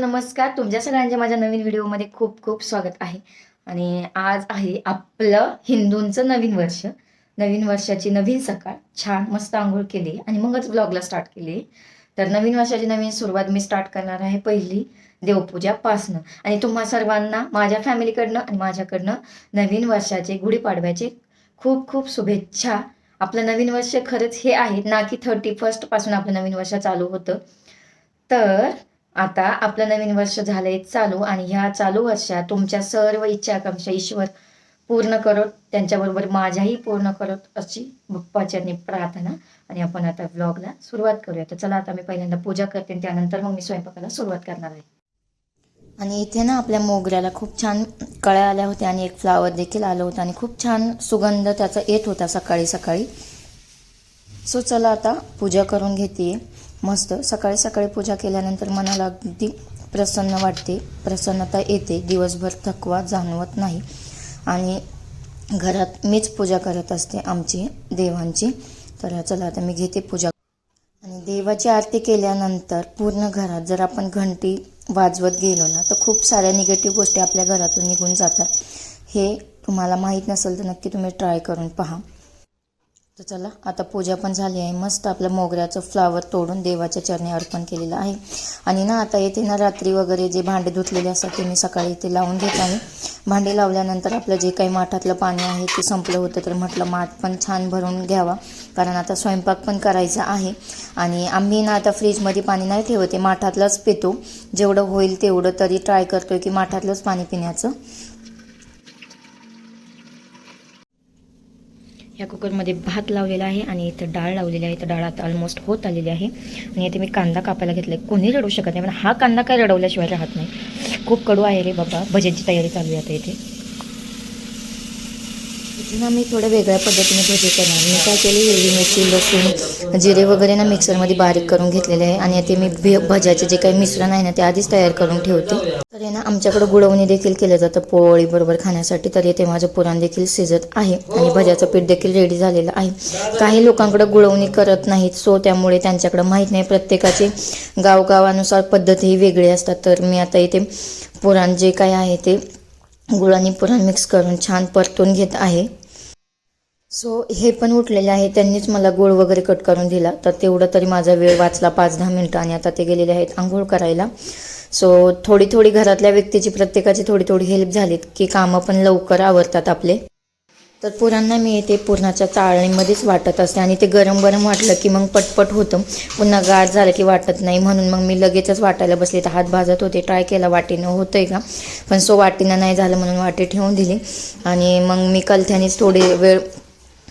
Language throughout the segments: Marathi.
नमस्कार. तुमच्या सगळ्यांचे माझ्या नवीन व्हिडिओमध्ये खूप खूप स्वागत आहे. आणि आज आहे आपलं हिंदूंचं नवीन वर्ष. नवीन वर्षाची नवीन सकाळ. छान मस्त आंघोळ केली आणि मगच ब्लॉगला स्टार्ट केली. तर नवीन वर्षाची नवीन सुरुवात मी स्टार्ट करणार आहे पहिली देवपूजापासनं आणि तुम्हा सर्वांना माझ्या फॅमिलीकडनं आणि माझ्याकडनं नवीन वर्षाचे गुढीपाडव्याचे खूप खूप शुभेच्छा. आपलं नवीन वर्ष खरंच हे आहे ना की थर्टी फर्स्टपासून आपलं नवीन वर्ष चालू होतं. तर आता आपलं नवीन वर्ष झालंय चालू आणि ह्या चालू वर्षात तुमच्या सर्व इच्छा आकांक्षा ईश्वर पूर्ण करत त्यांच्याबरोबर माझ्याही पूर्ण करत अशी बाप्पाचरणी प्रार्थना आणि आपण आता व्लॉगला सुरुवात करूया. तर चला आता मी पहिल्यांदा पूजा करते आणि त्यानंतर मग मी स्वयंपाकाला सुरुवात करणार आहे. आणि इथे ना आपल्या मोगऱ्याला खूप छान कळ्या आल्या होत्या आणि एक फ्लावर देखील आलं होतं आणि खूप छान सुगंध त्याचा येत होता सकाळी सकाळी. सो चला आता पूजा करून घेते मस्त. सकाळी सकाळी पूजा केल्यानंतर मनाला अगदी प्रसन्न वाटते. प्रसन्नता येते. दिवसभर थकवा जाणवत नाही. आणि घरात मीच पूजा करत असते आमची देवांची. तर चला आता मी घेते पूजा. आणि देवाची आरती केल्यानंतर पूर्ण घरात जर आपण घंटी वाजवत गेलो ना तर खूप साऱ्या निगेटिव्ह गोष्टी आपल्या घरातून निघून जातात. हे तुम्हाला माहीत नसेल तर नक्की तुम्ही ट्राय करून पहा. तर चला आता पूजा पण झाली आहे. मस्त आपलं मोगऱ्याचं फ्लावर तोडून देवाच्या चरणी अर्पण केलेलं आहे. आणि ना आता येते ना रात्री वगैरे जे भांडे धुतलेले असतात ते मी सकाळी इथे लावून घेत आहे. भांडे लावल्यानंतर आपलं जे काही माठातलं पाणी आहे ते संपलं होतं तर म्हटलं माठ पण छान भरून घ्यावा. कारण आता स्वयंपाक पण करायचा आहे. आणि आम्ही ना आता फ्रीजमध्ये पाणी नाही ठेवते माठातलंच पितो. जेवढं होईल तेवढं तरी ट्राय करतोय की माठातलंच पाणी पिण्याचं. या कुकरमध्ये भात लावलेला आहे आणि इथं डाळ लावलेली आहे. तर डाळ आता ऑलमोस्ट होत आलेली आहे. आणि इथे मी कांदा कापायला घेतला आहे कोणी रडू शकत नाही पण हा कांदा काय रडवल्याशिवाय राहत नाही. खूप कडू आहे रे बाबा. भज्यांची तयारी चालू आहे आता इथे. ना मी थोड्या वेगळ्या पद्धतीने भजी करणार. मी काय केली? हिरवी मिरची लसूण जिरे वगैरे ना मिक्सरमध्ये बारीक करून घेतलेले आहे. आणि ते मी भे भज्याचे जे काही मिश्रण आहे ना ते आधीच तयार करून ठेवते. तर हे ना आमच्याकडं गुळवणी देखील केलं जातं पोळी बरोबर खाण्यासाठी. तर येथे माझं पुराण देखील शिजत आहे. आणि भज्याचं पीठ देखील रेडी झालेलं आहे. काही लोकांकडं गुळवणी करत नाहीत सो त्यामुळे त्यांच्याकडं माहीत नाही. प्रत्येकाचे गावगावानुसार पद्धतीही वेगळी असतात. तर मी आता इथे पुराण जे काय आहे ते गुळ आणि पुराण मिक्स करून छान परतून घेत आहे. सो हे पण उठलेले आहे. त्यांनीच मला गोळ वगैरे कट करून दिला. तर तेवढं तरी माझा वेळ वाचला पाच दहा मिनटं आणि आता ते गेलेले आहेत आंघोळ करायला. सो थोडी थोडी घरातल्या व्यक्तीची प्रत्येकाची थोडी थोडी हेल्प झालीत की कामं पण लवकर आवरतात आपले. तर पुरांना मी येते पुरणाच्या चाळणीमध्येच वाटत असते आणि ते गरम गरम वाटलं की मग पटपट होतं. पुन्हा गार झालं की वाटत नाही. म्हणून मग मी लगेचच वाटायला बसले. तर हात भाजत होते. ट्राय केला. वाटीनं आहे का? पण सो वाटीनं नाही झालं म्हणून वाटी ठेवून दिली. आणि मग मी कलथ्यानेच थोडे वेळ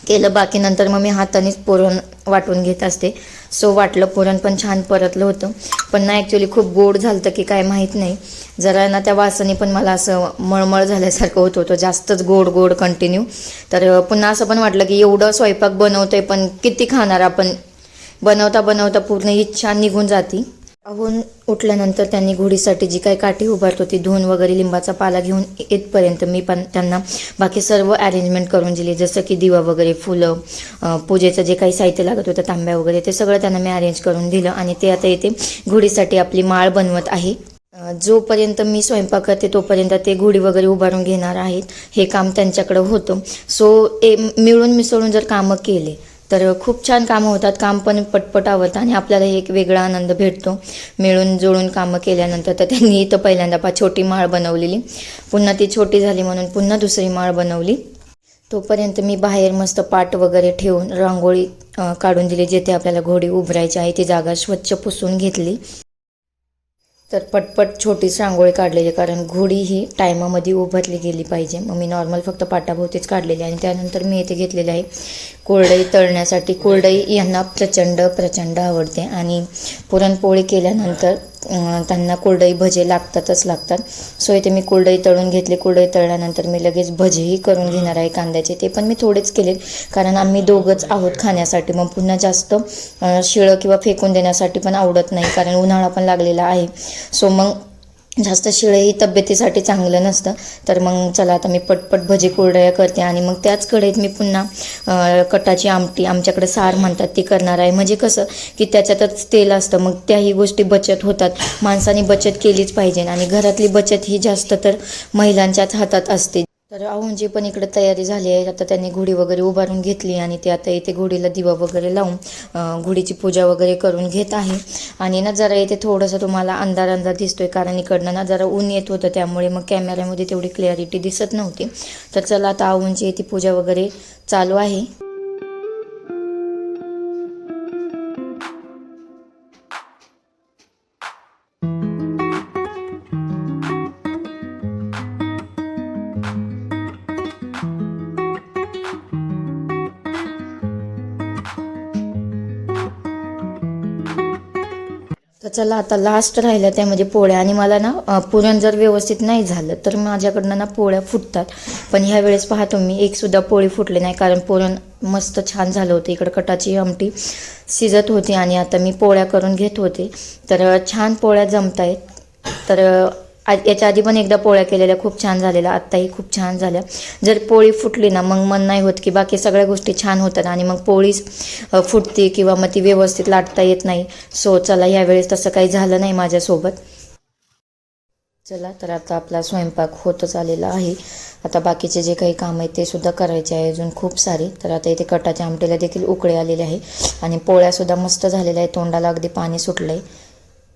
केलं बाकी नंतर मग मी हातानेच पुरण वाटून घेत असते. सो वाटलं पुरण पण छान परतलं होतं. पण ना ॲक्च्युली खूप गोड झालं की काय माहीत नाही. जरा ना त्या वासाने पण मला असं मळमळ झाल्यासारखं होत होतं. जास्तच गोड गोड कंटिन्यू तर पुन्हा असं पण वाटलं की एवढं स्वयंपाक बनवतोय पण किती खाणार आपण? बनवता बनवता पूर्ण इच्छा निघून जाती. अहून उठल्यानंतर त्यांनी घोडीसाठी जी काही काठी उभारत होती धुवून वगैरे लिंबाचा पाला घेऊन येतपर्यंत मी पण त्यांना बाकी सर्व अरेंजमेंट करून दिली. जसं की दिवा वगैरे फुलं पूजेचं जे काही साहित्य लागत होतं तांब्या वगैरे ते सगळं त्यांना मी अरेंज करून दिलं आणि ते आता इथे घोडीसाठी आपली माळ बनवत आहे. जोपर्यंत मी स्वयंपाक करते तोपर्यंत ते घोडी वगैरे उभारून घेणार आहेत. हे काम त्यांच्याकडं होतं. सो ए मिळून मिसळून जर कामं केले तर खूप छान कामं होतात. काम पण पटपट आवडतं आणि आपल्याला एक वेगळा आनंद भेटतो. मिळून जुळून कामं केल्यानंतर तर त्यांनी इथं पहिल्यांदा पा छोटी माळ बनवलेली. पुन्हा ती छोटी झाली म्हणून पुन्हा दुसरी माळ बनवली. तोपर्यंत मी बाहेर मस्त पाट वगैरे ठेवून रांगोळी काढून दिली जिथे आपल्याला घोडी उभरायची आहे ती जागा स्वच्छ पुसून घेतली. तर पटपट छोटीच रांगोळी काढलेली कारण घोडी ही टायमामध्ये उभारली गेली पाहिजे. मग मी नॉर्मल फक्त पाटाभोवतीच काढलेली आणि त्यानंतर मी इथे घेतलेली आहे कोरडई तळण्यासाठी. कोरडई यांना प्रचंड प्रचंड आवडते. आणि पुरणपोळी केल्यानंतर त्यांना कोरडई भजे लागतातच लागतात. सो इथे मी कोरडई तळून घेतली. कुरडई तळल्यानंतर मी लगेच भजेही करून घेणार आहे कांद्याचे. ते पण मी थोडेच केले. कारण आम्ही दोघंच आहोत खाण्यासाठी. मग पुन्हा जास्त शिळं किंवा फेकून देण्यासाठी पण आवडत नाही. कारण उन्हाळा पण लागलेला आहे. सो मग जास्त शिळे ही तब्येतीसाठी चांगलं नसतं. तर मग चला आता मी पटपट भजी कुरडया करते आणि मग त्याच कढईत मी पुन्हा कटाची आमटी आमच्याकडे सार म्हणतात ती करणार आहे. म्हणजे कसं की त्याच्यातच तेल असतं मग त्याही गोष्टी बचत होतात. माणसाने बचत केलीच पाहिजे आणि घरातली बचत ही जास्त तर महिलांच्याच हातात असते. तर अहोंची पण इकडे तयारी झाली आहे. आता त्यांनी घोडी वगैरे उभारून घेतली आणि ते आता इथे घोडीला दिवा वगैरे लावून घोडीची पूजा वगैरे करून घेत आहे. आणि ना जरा इथे थोडंसं तुम्हाला अंधार अंधार दिसतोय कारण इकडनं ना जरा ऊन येत होतं त्यामुळे मग कॅमेऱ्यामध्ये तेवढी क्लॅरिटी दिसत नव्हती. तर चला आता अहोंची इथे पूजा वगैरे चालू आहे. चला आता लास्ट राहिलं त्यामध्ये म्हणजे पोळ्या. आणि मला ना पुरण जर व्यवस्थित नाही झालं तर माझ्याकडनं ना पोळ्या फुटतात. पण ह्या वेळेस पाहतो मी एक सुद्धा पोळी फुटली नाही कारण पुरण मस्त छान झालं होतं. इकडं कटाची आमटी शिजत होती आणि आता मी पोळ्या करून घेत होते. तर छान पोळ्या जमत आहेत तर याच्या आधी पण एकदा पोळ्या केलेल्या खूप छान झालेल्या आत्ताही खूप छान झाल्या. जर पोळी फुटली ना मग मन नाही होत की बाकी सगळ्या गोष्टी छान होतात आणि मग पोळीच फुटते किंवा मग ती व्यवस्थित लाटता येत नाही. सो चला यावेळेस तसं काही झालं नाही माझ्यासोबत. चला तर आता आपला स्वयंपाक होतच आलेला आहे. आता बाकीचे जे काही काम आहेत ते सुद्धा करायचे आहे अजून खूप सारे. तर आता इथे कटाच्या आमटीला देखील उकळे आलेले आहे. आणि पोळ्यासुद्धा मस्त झालेल्या आहे तोंडाला अगदी पाणी सुटलं आहे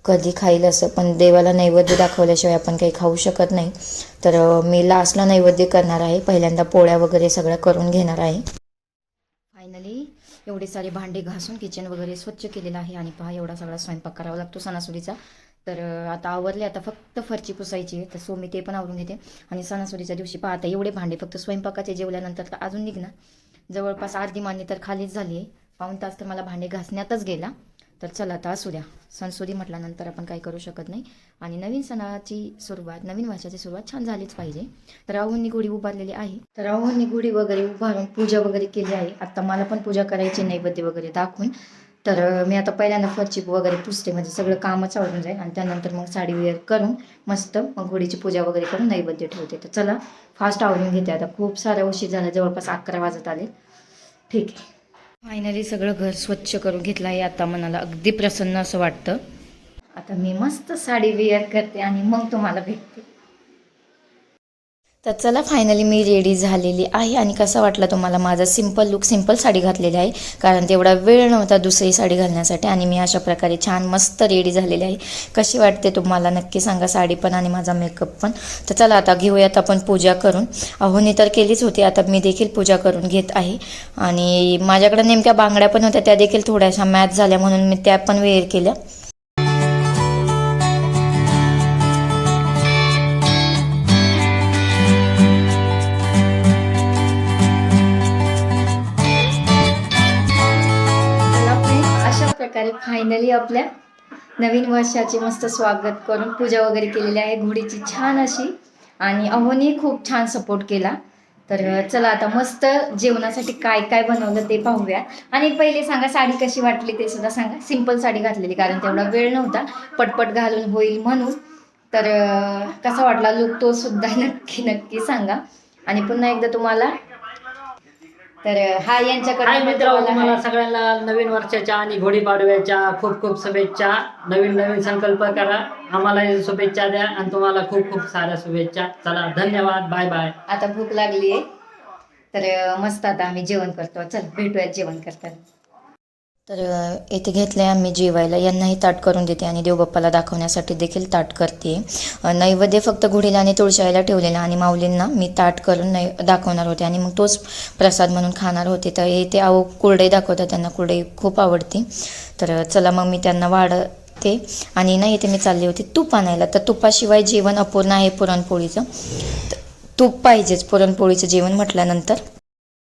कधी खाईल असं पण देवाला नैवेद्य दाखवल्याशिवाय आपण काही खाऊ शकत नाही. तर मी लास्टला नैवेद्य करणार आहे. पहिल्यांदा पोळ्या वगैरे सगळ्या करून घेणार आहे. फायनली एवढे सारे भांडे घासून किचन वगैरे स्वच्छ केलेलं आहे. आणि पहा एवढा सगळा स्वयंपाक करावा लागतो सणासुदीचा. तर आता आवरले. आता फक्त फरची पुसायची आहे. तर सो मी ते पण आवरून घेते. आणि सणासुदीच्या दिवशी पहा आता एवढे भांडे फक्त स्वयंपाकाचे जेवल्यानंतर तर अजून निघणार जवळपास अर्धी मान्य तर खालीच झाली आहे. पाऊण तास तर मला भांडे घासण्यातच गेला. तर चला आता असू द्या. सणसुदी म्हटल्यानंतर आपण काही करू शकत नाही. आणि नवीन सणाची सुरुवात नवीन वर्षाची सुरुवात छान झालीच पाहिजे. तर राहुलनी गुढी उभारलेली आहे. तर राहुलनी गुढी वगैरे उभारून पूजा वगैरे केली आहे. आता मला पण पूजा करायची नैवेद्य वगैरे दाखवून. तर मी आता पहिल्यांदा फरची वगैरे पुसते म्हणजे सगळं कामच आवडून जाईल. आणि त्यानंतर मग साडी वेअर करून मस्त मग गुढीची पूजा वगैरे करून नैवेद्य ठेवते. तर चला फास्ट आवरून घेते आता. खूप साऱ्या उशीर झाला जवळपास अकरा वाजत आले. ठीक आहे. फायनली सगळं घर स्वच्छ करून घेतलं आहे. आता मनाला अगदी प्रसन्न असं वाटतं. आता मी मस्त साडी वेअर करते आणि मग तुम्हाला भेटते. तर चला फायनली मी रेडी झालेली आहे. आणि कसा वाटला तुम्हाला माझा सिंपल लुक सिंपल साडी घातलेली आहे? कारण तेवढा वेळ नव्हता दुसरी साडी घालण्यासाठी आणि मी अशा प्रकारे छान मस्त रेडी झालेली आहे. कशी वाटते तुम्हाला? नक्की सांगा साडी पण आणि माझा मेकअप पण. तर चला आता घेऊयात आपण पूजा करून. अहोनी तर केलीच होती. आता मी देखील पूजा करून घेत आहे. आणि माझ्याकडे नेमक्या बांगड्या पण होत्या. त्या देखील थोड्याशा मॅच झाल्या म्हणून मी त्या पण वेअर केल्या. फायनली आपल्या नवीन वर्षाचे मस्त स्वागत करून पूजा वगैरे केलेली आहे. घोडीची छान अशी. आणि अहोनी खूप छान सपोर्ट केला. तर चला आता मस्त जेवणासाठी काय काय बनवलं ते पाहूया. आणि पहिले सांगा साडी कशी वाटली ते सुद्धा सांगा. सिंपल साडी घातलेली कारण तेवढा वेळ नव्हता. पटपट घालून होईल म्हणून. तर कसा वाटला लुक तो सुद्धा नक्की नक्की सांगा. आणि पुन्हा एकदा तुम्हाला तर हा हाय यांच्याकडे मित्र तुम्हाला सगळ्यांना नवीन वर्षाच्या आणि गुढीपाडव्याच्या खूप खूप शुभेच्छा. नवीन नवीन संकल्प करा. आम्हाला शुभेच्छा द्या आणि तुम्हाला खूप खूप साऱ्या शुभेच्छा. चला धन्यवाद. Bye bye. आता भूक लागली आहे तर मस्त आता आम्ही जेवण करतो. चल भेटूयात जेवण करताना. तर येथे घेतलं घेतले आम्ही जेवायला. यांनाही ताट करून देते आणि देवबाप्पाला दाखवण्यासाठी देखील ताट करते. नैवेद्य फक्त घोडीला आणि तुळशाईला ठेवलेला आणि माऊलींना मी ताट करून नै दाखवणार होते आणि मग तोच प्रसाद म्हणून खाणार होते. तर येथे अहो कुरडई दाखवतात त्यांना कुरडई खूप आवडते. तर चला मग मी त्यांना वाढते आणि ना इथे मी चालली होती तूप आणायला. तर तुपाशिवाय जेवण अपूर्ण आहे पुरणपोळीचं. तूप पाहिजेच पुरणपोळीचं जेवण म्हटल्यानंतर.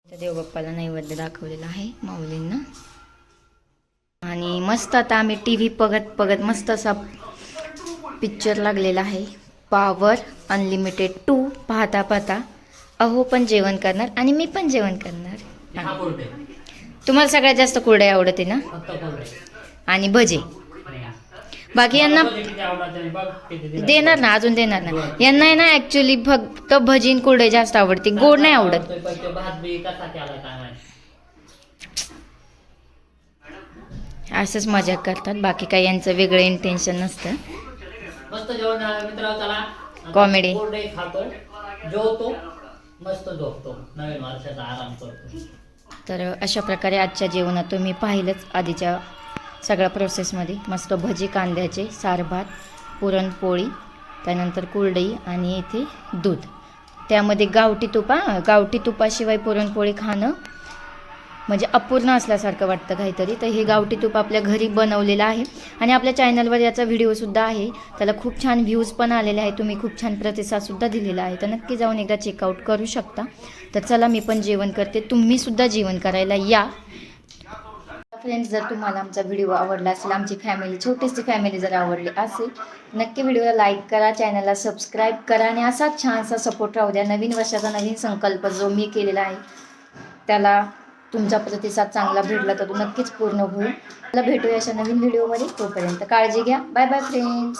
देवबाप्पाला नैवेद्य दाखवलेला आहे माऊलींना. आणि मस्त आता आम्ही टी व्ही बघत बघत मस्त असा पिक्चर लागलेला आहे. पॉवर अनलिमिटेड टू पाहता पाहता. अहो पण जेवण करणार आणि मी पण जेवण करणार. तुम्हाला सगळ्यात जास्त कुरडई आवडते ना? आणि भजे. बाकी यांना. देणार ना अजून देणार ना. यांना आहे ना ऍक्च्युली फक्त भजीन कुरडे जास्त आवडते. गोड नाही आवडत आवडतोय, पण तो भात बी कसा केला काय माहीत. असंच मजा करतात. बाकी काही यांचं वेगळं इंटेन्शन नसतं. मस्त जेवण झालं. मित्र चला. Comedy. कोरडे खातो जेवतो. मस्त झोपतो. नवीन वर्षाचा आराम करतो. तर अशा प्रकारे आजच्या जेवणात तुम्ही पाहिलंच आधीच्या सगळ्या प्रोसेसमध्ये मस्त भजी कांद्याचे सारभात पुरणपोळी त्यानंतर कुरडई आणि इथे दूध. त्यामध्ये गावठी तुपा गावठी तुपाशिवाय पुरणपोळी खाणं म्हणजे अपूर्ण असल्यासारखं वाटतं काहीतरी. तर हे गावठी तूप आपल्या घरी बनवलेलं आहे. आणि आपल्या चॅनलवर याचा व्हिडिओसुद्धा आहे. त्याला खूप छान व्ह्यूज पण आलेले आहे तुम्ही खूप छान प्रतिसादसुद्धा दिलेला आहे. तर नक्की जाऊन एकदा चेकआउट करू शकता. तर चला मी पण जेवण करते. तुम्हीसुद्धा जेवण करायला या. फ्रेंड्स जर तुम्हाला आमचा व्हिडिओ आवडला असेल आमची फॅमिली छोटीशी फॅमिली जर आवडली असेल नक्की व्हिडिओला लाईक करा. चॅनलला सबस्क्राईब करा. आणि असाच छानसा सपोर्ट राहू द्या. नवीन वर्षाचा नवीन संकल्प जो मी केलेला आहे त्याला तुमचा प्रतिसाद चांगला भेटला तर तो नक्कीच पूर्ण होईल. मला भेटूया अशा नवीन व्हिडिओमध्ये तोपर्यंत काळजी घ्या. Bye bye friends